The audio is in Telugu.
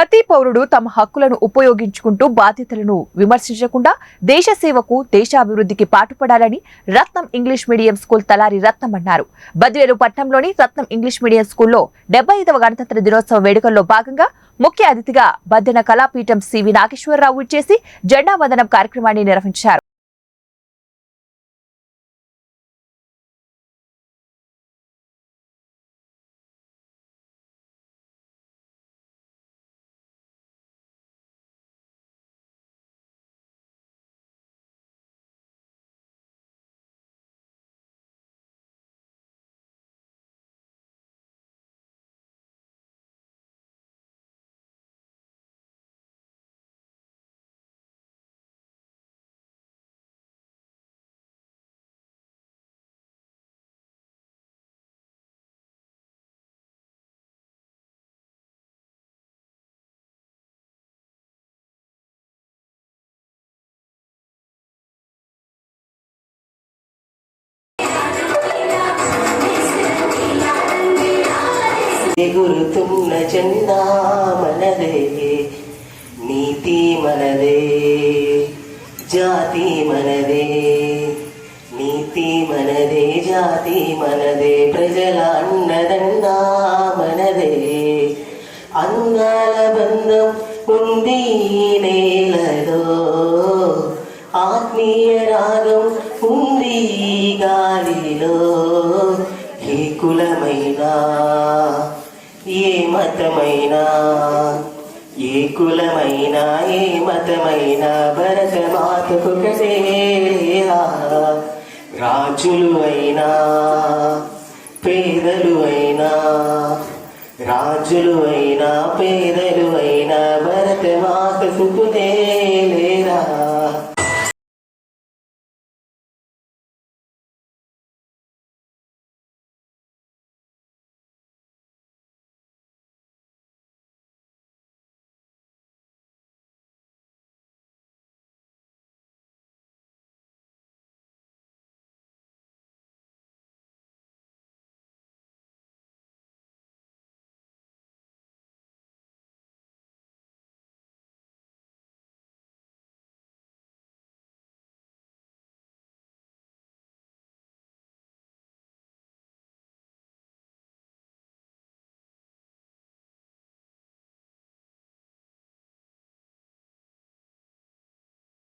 ప్రతి పౌరుడు తమ హక్కులను ఉపయోగించుకుంటూ బాధ్యతలను విమర్శించకుండా దేశ సేవకు దేశాభివృద్ధికి పాటుపడాలని Ratnam English medium school Talari Ratnam అన్నారు. బద్వేలు పట్టణంలోని రత్నం ఇంగ్లీష్ మీడియం స్కూల్లో డెబ్బై ఐదవ గణతంత్ర దినోత్సవ వేడుకల్లో భాగంగా ముఖ్య అతిథిగా బద్దెన కళాపీఠం సివి నాగేశ్వరరావు ఇచ్చేసి జెండా వందనం కార్యక్రమాన్ని నిర్వహించారు. ఎగురుతున్న జెండా మనదే నీతి మనదే జాతి మనదే నీతి మనదే జాతి మనదే ప్రజల అన్నదండా మనదే అందాల బంధం ఉంది ఈ నేలలో. ఆత్మీయ రాగం ఉంది గాలిలో. ఏ కులమైనా ఏ మతమైనా ఏ కులమైనా ఏ మతమైనా భరత మాతకు రాజులు అయినా పేదలు అయినా రాజులు అయినా పేదలు అయినా భరత మాతకు కుదేరా